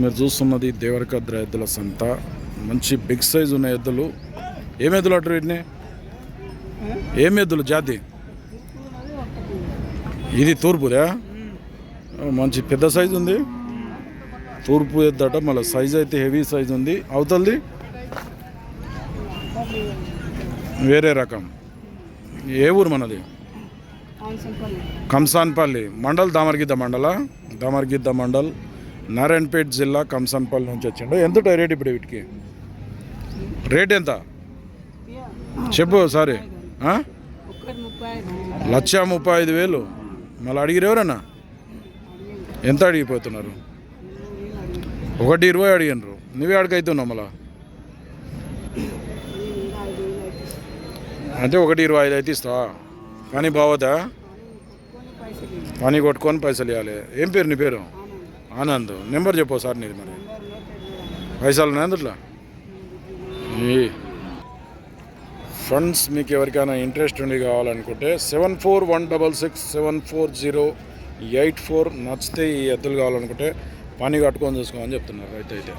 మీరు చూస్తున్నది దేవరకద్ర ఎద్దుల సంత. మంచి బిగ్ సైజ్ ఉన్న ఎద్దులు. ఏం ఎద్దులు అంటారు వీటిని? ఏం ఎద్దులు జాతి? ఇది తూర్పుదా? మంచి పెద్ద సైజు ఉంది. తూర్పు ఎద్దట మళ్ళీ సైజ్ అయితే హెవీ సైజ్ ఉంది. అవతలది? వేరే రకం. ఏ ఊరు మనది? కంసాన్పల్లి. మండల్ దామర్గిద్ద మండల? దామర్గిద్ద మండల్. నారాయణపేట్ జిల్లా కంసన్పల్లి నుంచి వచ్చిండు. ఎంత రేట్ ఇప్పుడు వీటికి? రేట్ ఎంత? చెప్పు సారీ లక్ష ముప్పై ఐదు వేలు. మళ్ళీ అడిగిరు ఎవరన్నా? ఎంత అడిగిపోతున్నారు? ఒకటి ఇరవై అడిగినరు. నువ్వే అడిగైతున్నావు మళ్ళా. అంటే ఒకటి ఇరవై ఐదు అయితే ఇస్తావా? కానీ బావదా? పని కొట్టుకొని పైసలు ఇవ్వాలి ఏం పేరు నీ పేరు? ఆనంద్. నెంబర్ చెప్పు సార్ నీది మరి. పైసలు ఉన్నాయి అందుట్లో? ఈ ఫండ్స్ మీకు ఎవరికైనా ఇంట్రెస్ట్ ఉండి కావాలనుకుంటే seven four one double six seven four zero eight four నచ్చితే ఈ ఎద్దులు కావాలనుకుంటే పని కట్టుకొని చూసుకోమని చెప్తున్నారు రైతు అయితే.